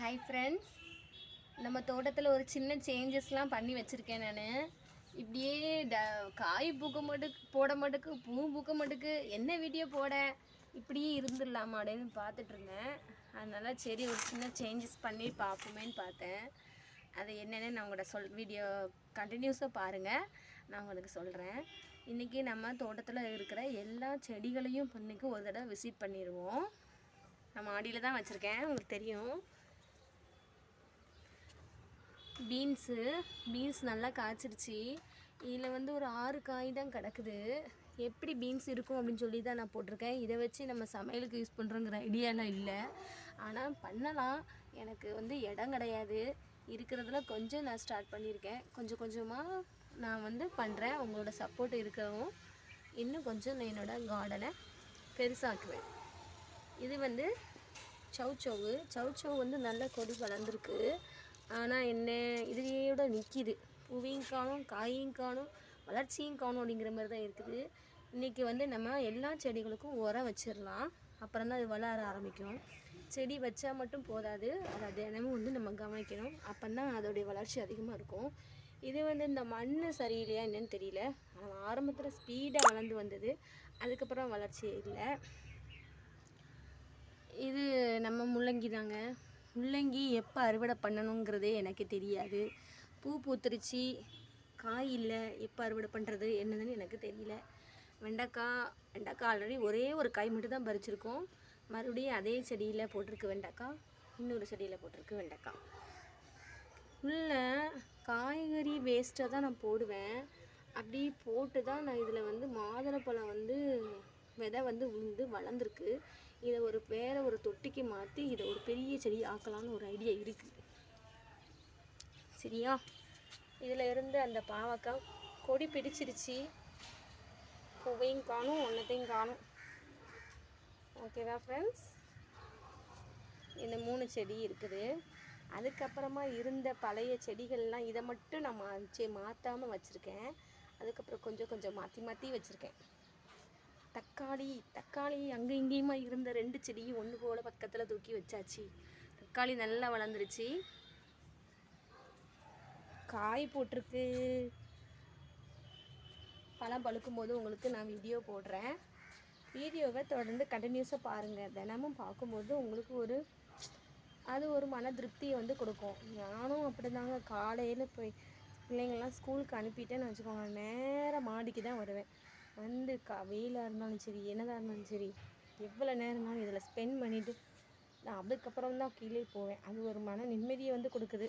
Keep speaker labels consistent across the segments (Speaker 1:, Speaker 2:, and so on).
Speaker 1: Hi friends நம்ம தோட்டத்தில் ஒரு சின்ன சேஞ்சஸ்லாம் பண்ணி வச்சுருக்கேன் நான். இப்படியே ட காய் பூக்க மாட்டுக்கு போட மாட்டுக்கு பூ பூக்க மாட்டுக்கு என்ன வீடியோ போட? இப்படியே இருந்துடலாமா அப்படின்னு பார்த்துட்ருந்தேன் அதனால் சரி ஒரு சின்ன சேஞ்சஸ் பண்ணி பார்ப்போமேன்னு பார்த்தேன். அது என்னென்னு நான் உங்கள்கிட்ட சொல் வீடியோ கண்டினியூஸாக பாருங்கள் நான் உங்களுக்கு சொல்கிறேன் இன்றைக்கி நம்ம தோட்டத்தில் இருக்கிற எல்லா செடிகளையும் பொண்ணுக்கு ஒரு தடவை விசிட் பண்ணிடுவோம். நான் மாடியில் தான் வச்சுருக்கேன். உங்களுக்கு தெரியும். பீன்ஸு பீன்ஸ் நல்லா காய்ச்சிருச்சு. இதில் வந்து ஒரு ஆறு காய் தான் கிடக்குது. எப்படி பீன்ஸ் இருக்கும் அப்படின்னு சொல்லி தான் நான் போட்டிருக்கேன். இதை வச்சு நம்ம சமையலுக்கு யூஸ் பண்ணுறோங்கிற ஐடியாலாம் இல்லை. ஆனால் பண்ணலாம். எனக்கு வந்து இடம் கிடையாது. இருக்கிறதுல கொஞ்சம் நான் ஸ்டார்ட் பண்ணியிருக்கேன். கொஞ்சம் கொஞ்சமாக நான் வந்து பண்ணுறேன் உங்களோட சப்போர்ட் இருக்கவும். இன்னும் கொஞ்சம் நான் என்னோடய கார்டனை பெருசாக்குவேன். இது வந்து சவுச்சவு சவுச்சவு வந்து நல்ல கொடி வளர்ந்துருக்கு. ஆனால் என்ன இதுலேயோட நிற்கிது பூவையும் காணும் காயையும் காணும் வளர்ச்சியும் காணும் அப்படிங்கிற மாதிரி தான் இருக்குது. இன்றைக்கி வந்து நம்ம எல்லா செடிகளுக்கும் உரம் வச்சிடலாம். அப்புறம் தான் அது வளர ஆரம்பிக்கும். செடி வச்சா மட்டும் போதாது. அதை தினமும் வந்து நம்ம கவனிக்கணும். அப்போ தான் அதோடைய வளர்ச்சி அதிகமாக இருக்கும். இது வந்து இந்த மண் சரியில்லையா என்னன்னு தெரியல. ஆனால் ஆரம்பத்தில் ஸ்பீடாக வளர்ந்து வந்தது. அதுக்கப்புறம் வளர்ச்சி இல்லை. இது நம்ம முள்ளங்கி தாங்க முள்ளங்கி எப்போ அறுவடை பண்ணணுங்கிறதே எனக்கு தெரியாது. பூ பூத்துருச்சு காய் இல்லை எப்போ அறுவடை பண்ணுறது என்னதுன்னு எனக்கு தெரியல. வெண்டைக்காய் வெண்டைக்காய் ஆல்ரெடி ஒரே ஒரு காய் மட்டும் தான் பறிச்சிருக்கோம். மறுபடியும் அதே செடியில் போட்டிருக்கு வெண்டைக்காய் இன்னொரு செடியில் போட்டிருக்கு வெண்டைக்காய். உள்ளே காய்கறி வேஸ்ட்டாக தான் நான் போடுவேன். அப்படி போட்டு தான் நான் இதில் வந்து மாதுளப்பழம் வந்து விதை வந்து உளுந்து வளர்ந்துருக்கு. இதை ஒரு வேறு ஒரு தொட்டிக்கு மாற்றி இதை ஒரு பெரிய செடி ஆக்கலாம்னு ஒரு ஐடியா இருக்குது சரியா? இதில் இருந்து அந்த பாவக்காய் கொடி பிடிச்சிருச்சு. பூவையும் காணும் ஒன்றத்தையும் காணும். ஓகேவா ஃப்ரெண்ட்ஸ் இந்த மூணு செடி இருக்குது. அதுக்கப்புறமா இருந்த பழைய செடிகள்லாம் இதை மட்டும் நான் மா மாற்றாமல் வச்சுருக்கேன். அதுக்கப்புறம் கொஞ்சம் கொஞ்சம் மாற்றி மாற்றி வச்சுருக்கேன். தக்காளி தக்காளி அங்கே இங்கேயுமா இருந்த ரெண்டு செடியும் ஒன்று போல் பக்கத்தில் தூக்கி வச்சாச்சு. தக்காளி நல்லா வளர்ந்துருச்சு. காய் போட்டிருக்கு. பழம் பழுக்கும் போது உங்களுக்கு நான் வீடியோ போடுறேன். வீடியோவை தொடர்ந்து கண்டினியூஸாக பாருங்கள் தினமும் பார்க்கும்போது உங்களுக்கு ஒரு அது ஒரு மன திருப்தியை வந்து கொடுக்கும். நானும் அப்படி தாங்க காலையில் போய் பிள்ளைங்கள்லாம் ஸ்கூலுக்கு அனுப்பிட்டேன்னு வச்சுக்கோங்க. நேராக மாடிக்கு தான் வருவேன். வந்து கா வெயிலாக இருந்தாலும் சரி என்னதாக இருந்தாலும் சரி எவ்வளோ நேரம்னாலும் இதில் ஸ்பெண்ட் பண்ணிவிட்டு நான் அதுக்கப்புறம் தான் கீழே போவேன். அது ஒரு மன நிம்மதியை வந்து கொடுக்குது.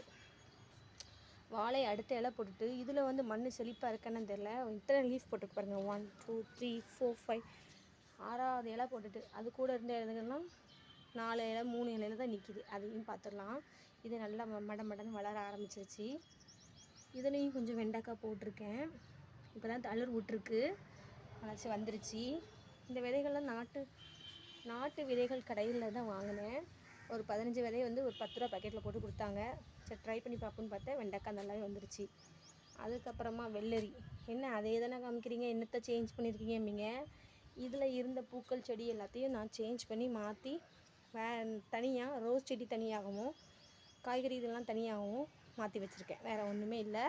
Speaker 1: வாழை அடுத்த இலை போட்டுட்டு இதில் வந்து மண் செழிப்பாக இருக்கேன்னு தெரில இத்தனை லீஃப் போட்டு பாருங்கள் one two three four five ஆறாவது இலை போட்டுட்டு அது கூட இருந்த இலைகள்லாம் நாலு இலை மூணு இலையில தான் நிற்கிது அதையும் பார்த்துடலாம் இது நல்லா மட மடன்னு வளர ஆரம்பிச்சிருச்சு. இதுலேயும் கொஞ்சம் வெண்டைக்காய் போட்டிருக்கேன். இப்போ தான் தளிர் விட்ருக்கு வளர்ச்சி வந்துருச்சு. இந்த விதைகள்லாம் நாட்டு நாட்டு விதைகள் கடையில் தான் வாங்கினேன். ஒரு பதினஞ்சு விதையை வந்து ஒரு பத்து ரூபா பேக்கெட்டில் போட்டு கொடுத்தாங்க. சரி ட்ரை பண்ணி பார்ப்போன்னு பார்த்தா வெண்டைக்காய் நல்லாவே வந்துருச்சு. அதுக்கப்புறமா வெள்ளரி. என்ன அதே தானே காமிக்கிறீங்க? என்னத்தை சேஞ்ச் பண்ணியிருக்கீங்க இதில் இருந்த பூக்கள் செடி எல்லாத்தையும் நான் சேஞ்ச் பண்ணி மாற்றி வே தனியாக ரோஸ் செடி தனியாகவும் காய்கறி இதெல்லாம் தனியாகவும் மாற்றி வச்சுருக்கேன். வேறு ஒன்றுமே இல்லை.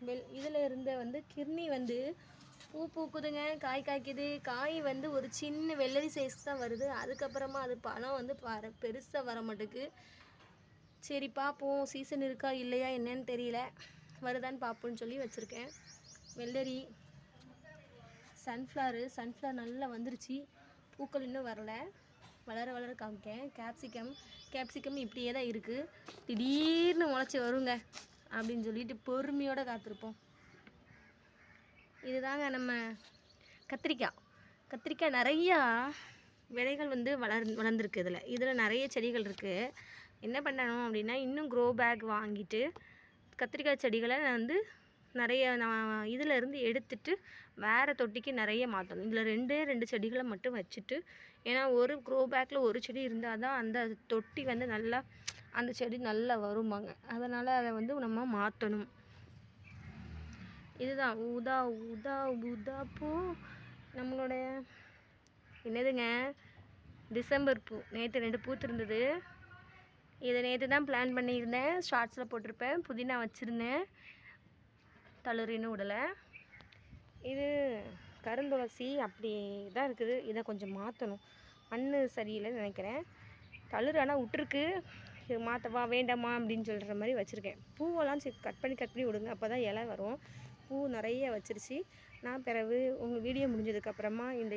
Speaker 1: வெல் இதில் இருந்த வந்து கிர்னி வந்து பூ பூக்குதுங்க காய் காய்க்குது. காய் வந்து ஒரு சின்ன வெள்ளரி சைஸ் தான் வருது. அதுக்கப்புறமா அது பழம் வந்து வர பெருசாக வர மாட்டேக்கு. சரி பார்ப்போம் சீசன் இருக்கா இல்லையா என்னன்னு தெரியல. வருதான்னு பார்ப்போன்னு சொல்லி வச்சுருக்கேன். வெள்ளரி சன்ஃப்ளவரு சன்ஃப்ளவர் நல்லா வந்துருச்சு. பூக்கள் இன்னும் வரல. வளர வளர காமிக்கேன். கேப்சிகம் கேப்சிகம் இப்படியே தான் இருக்குது திடீர்னு முளைச்சி வருங்க அப்படின்னு சொல்லிட்டு பொறுமையோடு காத்திருப்போம். இதுதாங்க நம்ம கத்திரிக்காய். கத்திரிக்காய் நிறையா விதைகள் வந்து வளர் வளர்ந்துருக்கு இதில். இதில் நிறைய செடிகள் இருக்குது என்ன பண்ணணும் அப்படின்னா இன்னும் க்ரோ பேக் வாங்கிட்டு கத்திரிக்காய் செடிகளை நான் வந்து நிறைய நான் இதிலருந்து எடுத்துட்டு வேறு தொட்டிக்கு நிறைய மாற்றணும். இதில் ரெண்டே ரெண்டு செடிகளை மட்டும் வச்சுட்டு ஏன்னா ஒரு க்ரோ பேக்கில் ஒரு செடி இருந்தால் தான் அந்த தொட்டி வந்து நல்லா அந்த செடி நல்லா வருமாங்க. அதனால் அதை வந்து நம்ம மாற்றணும். இதுதான். ஊதா ஊதா ஊதா பூ. நம்மளுடைய என்னதுங்க? டிசம்பர் பூ. நேற்று ரெண்டு பூத்திருந்தது இதை நேற்று தான் பிளான் பண்ணியிருந்தேன். ஷார்ட்ஸில் போட்டிருப்பேன். புதினா வச்சுருந்தேன். தளரின்னு விடலை இது கருந்துளசி அப்படி தான் இருக்குது. இதை கொஞ்சம் மாற்றணும் மண் சரியில்லைன்னு நினைக்கிறேன். தளிர் ஆனால் விட்டுருக்கு. இது மாற்றவா வேண்டாமா அப்படின்னு சொல்கிற மாதிரி வச்சுருக்கேன். பூவெல்லாம் சரி கட் பண்ணி கட் பண்ணி விடுங்க. அப்போ தான் இலை வரும். பூ நிறைய வச்சிருச்சு. நான் பிறகு உங்கள் வீடியோ முடிஞ்சதுக்கப்புறமா இந்த